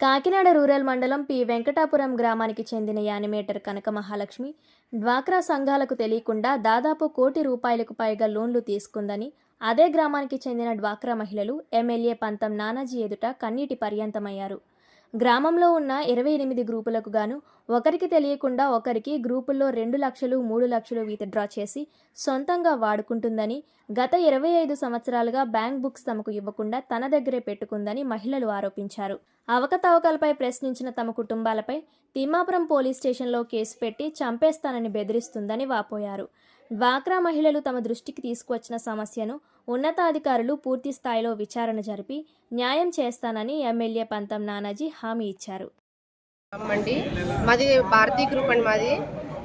Kakinada rural మండలం P. Venkatapuram గ్రామానికి చెందిన యానిమేటర్ కనక మహాలక్ష్మి డ్వాక్రా సంఘాలకు తెలియకుండా దాదాపు కోటి రూపాయలకు పైగా లోన్లు తీసుకుందని అదే గ్రామానికి చెందిన డ్వాక్రా మహిళలు ఎమ్మెల్యే పంతం నానాజీ ఎదుట కన్నీటి పర్యంతమయ్యారు. గ్రామంలో ఉన్న ఇరవై ఎనిమిది గ్రూపులకు గాను ఒకరికి తెలియకుండా ఒకరికి గ్రూపుల్లో రెండు లక్షలు మూడు లక్షలు విత్డ్రా చేసి సొంతంగా వాడుకుంటుందని గత ఇరవై ఐదు సంవత్సరాలుగా బ్యాంక్ బుక్స్ తమకు ఇవ్వకుండా తన దగ్గరే పెట్టుకుందని మహిళలు ఆరోపించారు. అవకతవకలపై ప్రశ్నించిన తమ కుటుంబాలపై తిమ్మాపురం పోలీస్ స్టేషన్లో కేసు పెట్టి చంపేస్తానని బెదిరిస్తుందని వాపోయారు. డ్వాక్రా మహిళలు తమ దృష్టికి తీసుకువచ్చిన సమస్యను ఉన్నతాధికారులు పూర్తి స్థాయిలో విచారణ జరిపి న్యాయం చేస్తానని ఎమ్మెల్యే పంతం నానాజీ హామీ ఇచ్చారు. అండి మాది భారతీ గ్రూప్ అండి మాది.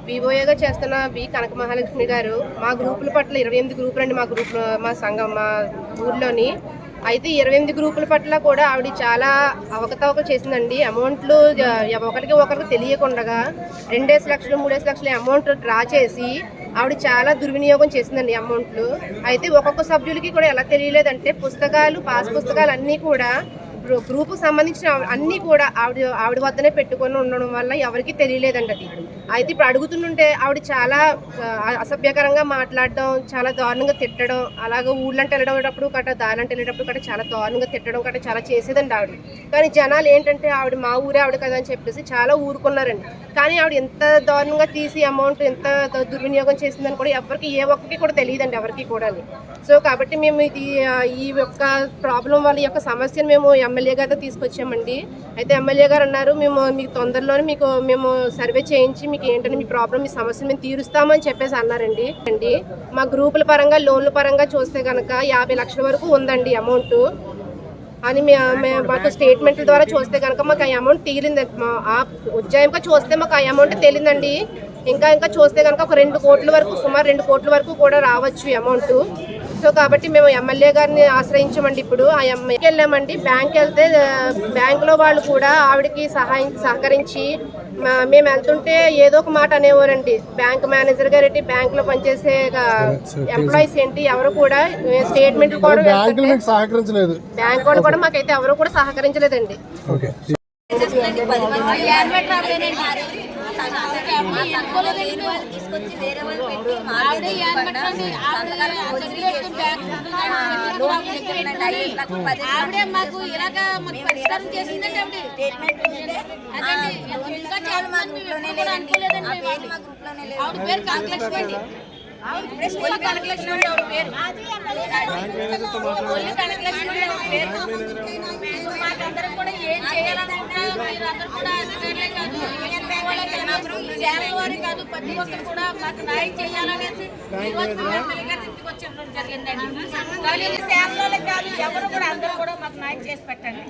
వివోయోగా చేస్తున్న బి కనక మహాలక్ష్మి గారు మా గ్రూపుల పట్ల ఇరవై ఎనిమిది గ్రూపులు అండి మా గ్రూప్ మా సంఘం మా ఊర్లోని. అయితే ఇరవై ఎనిమిది గ్రూపుల పట్ల కూడా ఆవిడ చాలా అవకతవక చేసిందండి. అమౌంట్లు ఒకరికి ఒకరికి తెలియకుండా రెండేసి లక్షలు మూడేసి లక్షల అమౌంట్ డ్రా చేసి ఆవిడ చాలా దుర్వినియోగం చేసిందండి అమౌంట్లు. అయితే ఒక్కొక్క సభ్యులకి కూడా ఎలా తెలియలేదంటే పుస్తకాలు పాస్ పుస్తకాలు అన్నీ కూడా గ్రూపుకు సంబంధించిన అన్నీ కూడా ఆవిడ ఆవిడ వద్దనే పెట్టుకొని ఉండడం వల్ల ఎవరికి తెలియలేదండి అది అయితే ఇప్పుడు అడుగుతుంటే ఆవిడ చాలా అసభ్యకరంగా మాట్లాడడం చాలా దారుణంగా తిట్టడం అలాగే ఊళ్ళంటే వెళ్ళేటప్పుడు కట్ట దారంటే వెళ్ళేటప్పుడు కట్ట చాలా దారుణంగా తిట్టడం కట్ట చాలా చేసేదండి ఆవిడ. కానీ జనాలు ఏంటంటే ఆవిడ మా ఊరే ఆవిడ కదా అని చెప్పేసి చాలా ఊరుకున్నారండి కానీ ఆవిడ ఎంత దారుణంగా తీసి అమౌంట్ ఎంత దుర్వినియోగం చేసిందని కూడా ఎవరికి ఏ ఒక్కరికి కూడా తెలియదండి ఎవరికి కూడా సో కాబట్టి మేము ఇది ఈ యొక్క ప్రాబ్లం వల్ల ఈ యొక్క సమస్యను మేము ఎమ్మెల్యే గారితో తీసుకొచ్చామండి. అయితే ఎమ్మెల్యే గారు అన్నారు మేము మీకు తొందరలోనే మీకు మేము సర్వే చేయించి మీకు ఏంటంటే మీ ప్రాబ్లం మీ సమస్యను మేము తీరుస్తామని చెప్పేసి అన్నారండి. అండి మా గ్రూపుల పరంగా లోన్ల పరంగా చూస్తే కనుక యాభై లక్షల వరకు ఉందండి అమౌంట్. అని మే- మాకు స్టేట్మెంట్ల ద్వారా చూస్తే కనుక మాకు ఆ అమౌంట్ తీరింది. మా- ఆ ఉజ్జాయింపుగా చూస్తే మాకు ఆ అమౌంట్ తెలియదండి ఇంకా ఇంకా చూస్తే కనుక ఒక రెండు కోట్ల వరకు సుమారు రెండు కోట్ల వరకు కూడా రావచ్చు అమౌంట్. సో కాబట్టి మేము ఎమ్మెల్యే గారిని ఆశ్రయించామండి ఇప్పుడు. ఆ ఎమ్మెల్యేకి వెళ్ళామండి. బ్యాంక్ వెళ్తే బ్యాంకులో వాళ్ళు కూడా ఆవిడకి సహాయం సహకరించి మేము వెళ్తుంటే ఏదో ఒక మాట అనేవారండి. బ్యాంక్ మేనేజర్ గారు ఏంటి బ్యాంకులో పనిచేసే ఎంప్లాయీస్ ఏంటి ఎవరు కూడా స్టేట్మెంట్లు కూడా సహకరించలేదు. బ్యాంక్ వాళ్ళు కూడా మాకైతే ఎవరు కూడా సహకరించలేదండి. ఓకే. తీసుకొచ్చి వేరే వాళ్ళు పెట్టి ఆవిడే మాకు ఇలాగ పరిష్కారం చేసిందండి ఆవిడ పేరు మా అండి కనకలక్ష్మి మాకందరం కూడా ఏం చేయాలనుకున్నా మీరందరూ కూడా అధికారులే కాదు. యూనియన్ కాదు ప్రతి ఒక్కరు కూడా మాకు న్యాయం చేయాలనేసి ఇంటికి వచ్చి జరిగిందండి. కానీ కాదు ఎవరు కూడా అందరూ కూడా మాకు న్యాయం చేసి పెట్టండి.